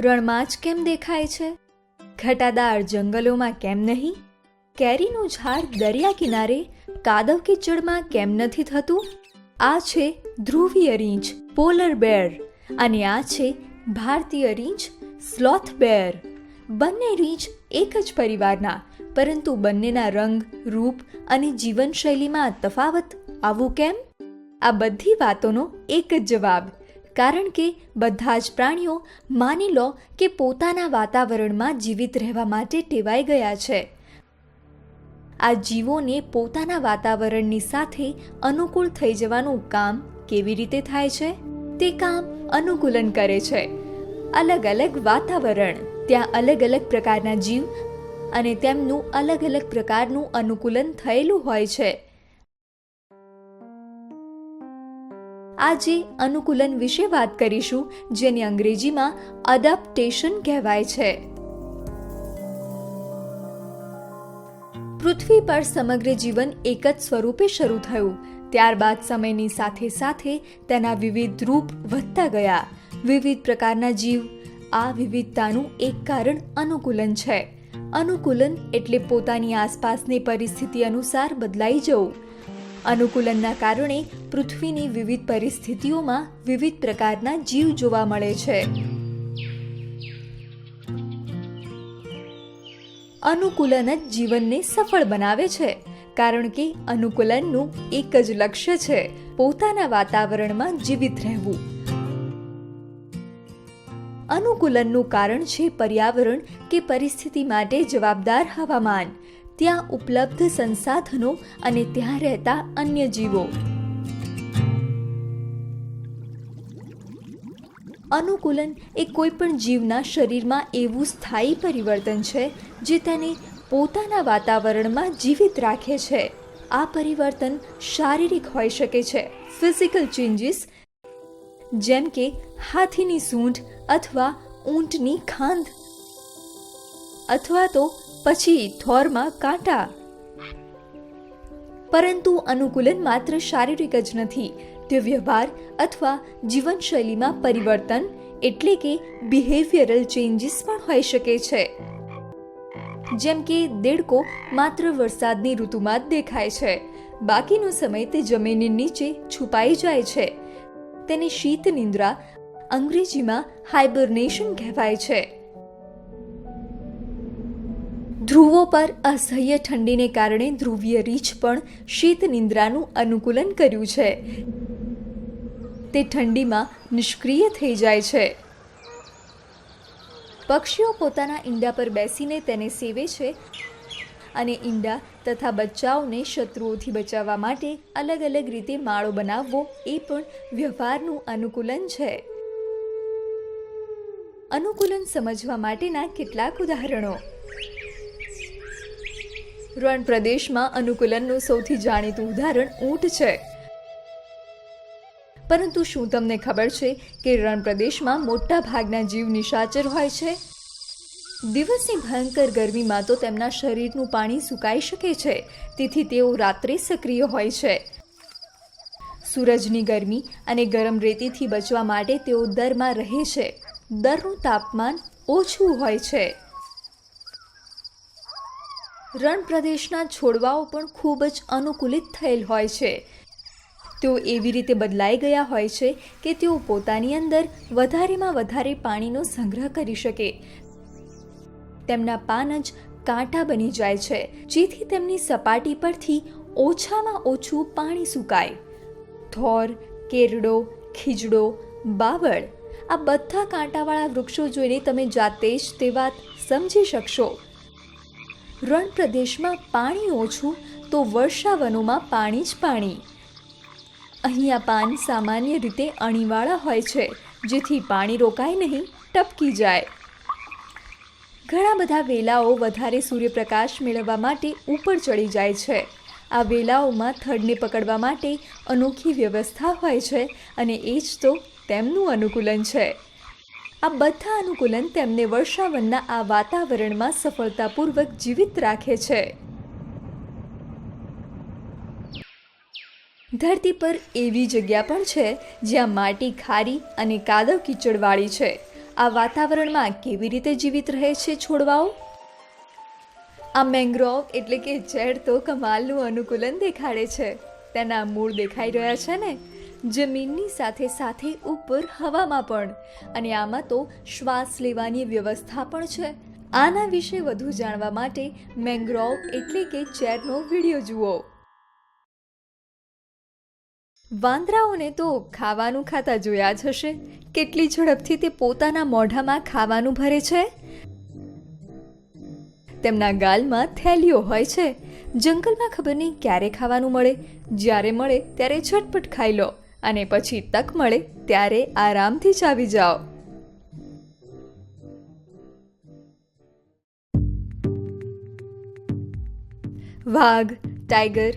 રણમાં જ કેમ દેખાય છે? ઘટાદાર જંગલોમાં કેમ નહીં? કેરીનું ઝાડ દરિયા કિનારે, કાદવ કીચડમાં કેમ નથી થતું? આ છે ધ્રુવીય રીંછ, પોલર બેર, અને આ છે ભારતીય રીંછ, સ્લોથ બેર. બંને રીંછ એક જ પરિવારના, પરંતુ બંનેના રંગ, રૂપ અને જીવનશૈલીમાં તફાવત આવું કેમ? આ બધી વાતોનો એક જ જવાબ. કારણ કે બધા જ પ્રાણીઓ માની લો કે પોતાના વાતાવરણમાં જીવિત રહેવા માટે ટેવાઈ ગયા છે. આ જીવોને પોતાના વાતાવરણની સાથે અનુકૂળ થઈ જવાનું કામ કેવી રીતે થાય છે? તે કામ અનુકૂલન કરે છે. અલગ અલગ વાતાવરણ, ત્યાં અલગ અલગ પ્રકારના જીવ અને તેમનું અલગ અલગ પ્રકારનું અનુકૂલન થયેલું હોય છે. આજે અનુકૂલન વિશે વાત કરીશું, જેને અંગ્રેજીમાં અડપ્ટેશન કહેવાય છે. પૃથ્વી પર સમગ્ર જીવન એક જ સ્વરૂપે શરૂ થયું. ત્યારબાદ સમયની સાથે સાથે તેના વિવિધ રૂપ વધતા ગયા. વિવિધ પ્રકારના જીવ. આ વિવિધતાનું એક કારણ અનુકૂલન છે. અનુકૂલન એટલે પોતાની આસપાસની પરિસ્થિતિ અનુસાર બદલાઈ જવું. અનુકૂલનના કારણે પૃથ્વીની વિવિધ પરિસ્થિતિઓમાં વિવિધ પ્રકારના જીવ જોવા મળે છે. અનુકૂલન જ જીવનને સફળ બનાવે છે, કારણ કે અનુકૂલનનું એક જ લક્ષ્ય છે, પોતાના વાતાવરણમાં જીવિત રહેવું. અનુકૂલનનું કારણ છે પર્યાવરણ કે પરિસ્થિતિ માટે જવાબદાર હવામાન. ત્યાં ઉપલબ્ધ સંસાધનો અને ત્યાં રહેતા અન્ય જીવો. અનુકૂલન એ કોઈ પણ જીવના શરીરમાં એવું સ્થાયી પરિવર્તન છે, જે તેને પોતાના વાતાવરણમાં જીવિત રાખે છે. આ પરિવર્તન શારીરિક હોઈ શકે છે, ફિઝિકલ ચેન્જીસ, જેમ કે હાથીની સૂંઢ અથવા ઊંટની ખાંધ, અથવા તો પછી થોરમાં કાંટા. પરંતુ અનુકૂલન માત્ર શારીરિક જ નથી. તે વ્યવહાર અથવા જીવનશૈલીમાં પરિવર્તન એટલે કે બિહેવિયરલ ચેન્જીસ પણ હોઈ શકે છે. જેમ કે, દેડકો માત્ર વરસાદની ઋતુમાં જ દેખાય છે. બાકીનો સમય તે જમીનની નીચે છુપાઈ જાય છે. તેને શીત નિંદ્રા અંગ્રેજીમાં હાઇબરનેશન કહેવાય છે. ધ્રુવો પર અસહ્ય ઠંડીને કારણે ધ્રુવીય રીછ પણ શીત નિંદ્રાનું અનુકૂલન કર્યું છે. તે ઠંડીમાં નિષ્ક્રિય થઈ જાય છે. પક્ષીઓ પોતાના ઈંડા પર બેસીને તેને સેવે છે અને ઈંડા તથા બચ્ચાઓને શત્રુઓથી બચાવવા માટે અલગ અલગ રીતે માળો બનાવવો એ પણ વ્યવહારનું અનુકૂલન છે. અનુકૂલન સમજવા માટેના કેટલાક ઉદાહરણો. રણ પ્રદેશમાં અનુકૂલનનું સૌથી જાણીતું ઉદાહરણ ઊંટ છે. પરંતુ શું તમને ખબર છે કે રણ પ્રદેશમાં મોટા ભાગના જીવ નિશાચર હોય છે? દિવસની ભયંકર ગરમીમાં તો તેમના શરીરનું પાણી સુકાઈ શકે છે, તેથી તેઓ રાત્રે સક્રિય હોય છે. સૂરજની ગરમી અને ગરમ રેતીથી બચવા માટે તેઓ દરમાં રહે છે. દરનું તાપમાન ઓછું હોય છે. રણ પ્રદેશના છોડવાઓ પણ ખૂબ જ અનુકૂલિત થયેલ હોય છે. તેઓ એવી રીતે બદલાઈ ગયા હોય છે કે તેઓ પોતાની અંદર વધારેમાં વધારે પાણીનો સંગ્રહ કરી શકે. તેમના પાન જ કાંટા બની જાય છે, જેથી તેમની સપાટી પરથી ઓછામાં ઓછું પાણી સુકાય. થોર કેરડો, ખીજડો, બાવળ આ બધા કાંટાવાળા વૃક્ષો જોઈને તમે જાતે જ તે વાત સમજી શકશો. રણ પ્રદેશમાં પાણી ઓછું તો વર્ષાવનોમાં પાણી જ પાણી. અહીંયા પાન સામાન્ય રીતે અણીવાળા હોય છે, જેથી પાણી રોકાય નહીં, ટપકી જાય. ઘણા બધા વેલાઓ વધારે સૂર્યપ્રકાશ મેળવવા માટે ઉપર ચડી જાય છે. આ વેલાઓમાં થડને પકડવા માટે અનોખી વ્યવસ્થા હોય છે અને એ જ તો તેમનું અનુકૂલન છે. આ બધા અનુકૂલન તેમને વર્ષાવનના આ વાતાવરણમાં સફળતાપૂર્વક જીવિત રાખે છે. ધરતી પર એવી જગ્યા પણ છે જ્યાં માટી ખારી અને કાદવ કીચડવાળી છે. આ વાતાવરણમાં કેવી રીતે જીવિત રહે છે છોડવાઓ? આ મેંગ્રોવ એટલે કે ઝેડ તો કમાલનું અનુકૂલન દેખાડે છે. તેના મૂળ દેખાઈ રહ્યા છે ને? જમીનની સાથે સાથે ઉપર હવામાં પણ. અને આમાં તો શ્વાસ લેવાની વ્યવસ્થા પણ છે. આના વિશે વધુ જાણવા માટે મેંગ્રોવ એટલે કે ચેરનો વીડિયો જુઓ. વાંદરાઓને તો ખાવાનું ખાતા જોયા જ હશે. કેટલી ઝડપથી તે પોતાના મોઢામાં ખાવાનું ભરે છે? તેમના ગાલમાં થેલીઓ હોય છે. જંગલમાં ખબર નહીં ક્યારે ખાવાનું મળે. જ્યારે મળે ત્યારે ઝટપટ ખાઈ લો. અને પછી તક મળે ત્યારે આરામથી ચાવી જાઓ. વાઘ, ટાઈગર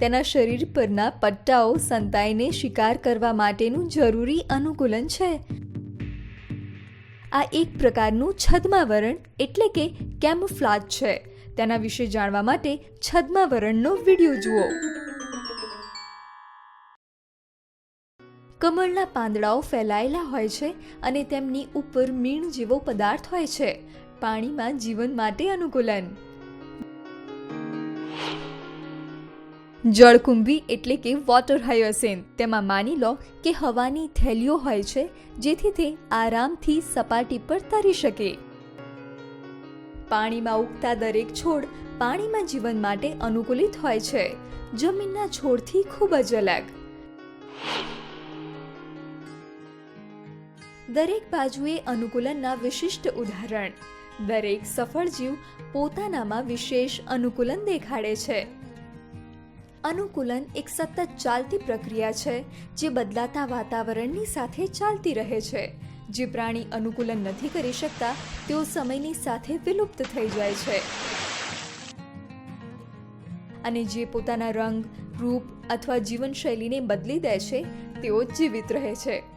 તેના શરીર પરના પટ્ટાઓ સંતાઈને શિકાર કરવા માટેનું જરૂરી અનુકૂલન છે. આ એક પ્રકારનું છદ્માવરણ એટલે કે કેમફ્લાજ છે. તેના વિશે જાણવા માટે છદ્માવરણનો વીડિયો જુઓ. કમળના પાંદડાઓ ફેલાયેલા હોય છે અને તેમની ઉપર મીણ જેવો પદાર્થ હોય છે. પાણીમાં જીવન માટે અનુકૂલન. જળકુંભી એટલે કે વોટર હાયોસિન તેમાં માની લો કે હવાની થેલીઓ હોય છે, જેથી તે આરામથી સપાટી પર તરી શકે. પાણીમાં ઉગતા દરેક છોડ પાણીમાં જીવન માટે અનુકૂલિત હોય છે. જમીનના છોડથી ખૂબ જ અલગ. દરેક બાજુએ અનુકૂલનના વિશિષ્ટ ઉદાહરણ. દરેક સફળ જીવ પોતાનામાં વિશેષ અનુકૂલન દેખાડે છે. અનુકૂલન એક સતત ચાલતી પ્રક્રિયા છે, જે બદલાતા વાતાવરણની સાથે ચાલતી રહે છે. જે પ્રાણી અનુકૂલન નથી કરી શકતા, તેઓ સમયની સાથે વિલુપ્ત થઈ જાય છે. અને જે પોતાના રંગ, રૂપ અથવા જીવનશૈલીને બદલી દે છે, તેઓ જીવિત રહે છે.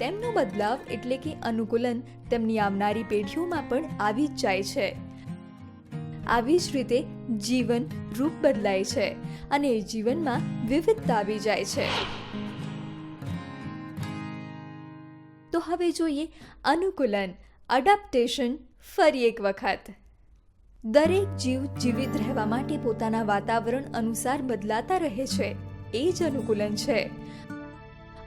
તેમનો બદલાવ એટલે કે અનુકૂલન તેમની આવનારી પેઢીઓમાં પણ આવી જ જાય છે. આવી જ રીતે જીવન રૂપ બદલાય છે અને જીવનમાં વિવિધતા આવી જાય છે. તો હવે જોઈએ અનુકૂલન અડેપ્ટેશન ફરી એક વખત. દરેક જીવ જીવિત રહેવા માટે પોતાના વાતાવરણ અનુસાર બદલાતા રહે છે. એ જ અનુકૂલન છે.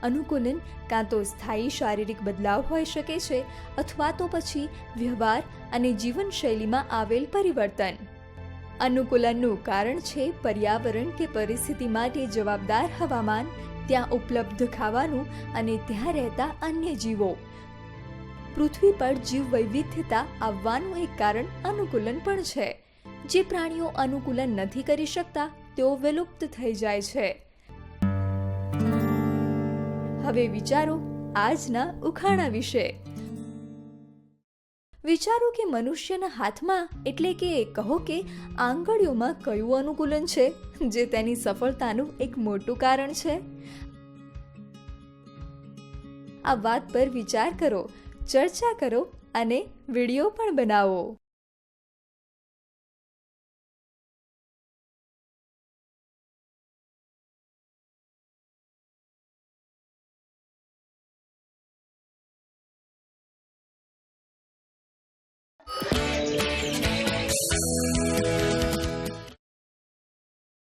અનુકૂલન, કાં તો સ્થાયી શારીરિક બદલાવ હોઈ શકે છે, અથવા તો પછી વ્યવહાર અને જીવનશૈલીમાં આવેલ પરિવર્તન. અનુકૂલનનું કારણ છે પર્યાવરણ કે પરિસ્થિતિ માટે જવાબદાર હવામાન, ત્યાં ઉપલબ્ધ ખાવાનું અને ત્યાં રહેતા અન્ય જીવો. પૃથ્વી પર જીવ વૈવિધ્યતા આવવાનું એક કારણ અનુકૂલન પણ છે. જે પ્રાણીઓ અનુકૂલન નથી કરી શકતા, તેઓ વિલુપ્ત થઈ જાય છે. હવે વિચારો આજના ઉખાણા વિશે. વિચારો કે મનુષ્યના હાથમાં એટલે કે કહો કે આંગળીઓમાં કયું અનુકૂલન છે, જે તેની સફળતાનું એક મોટું કારણ છે? આ વાત પર વિચાર કરો, ચર્ચા કરો અને વીડિયો પણ બનાવો.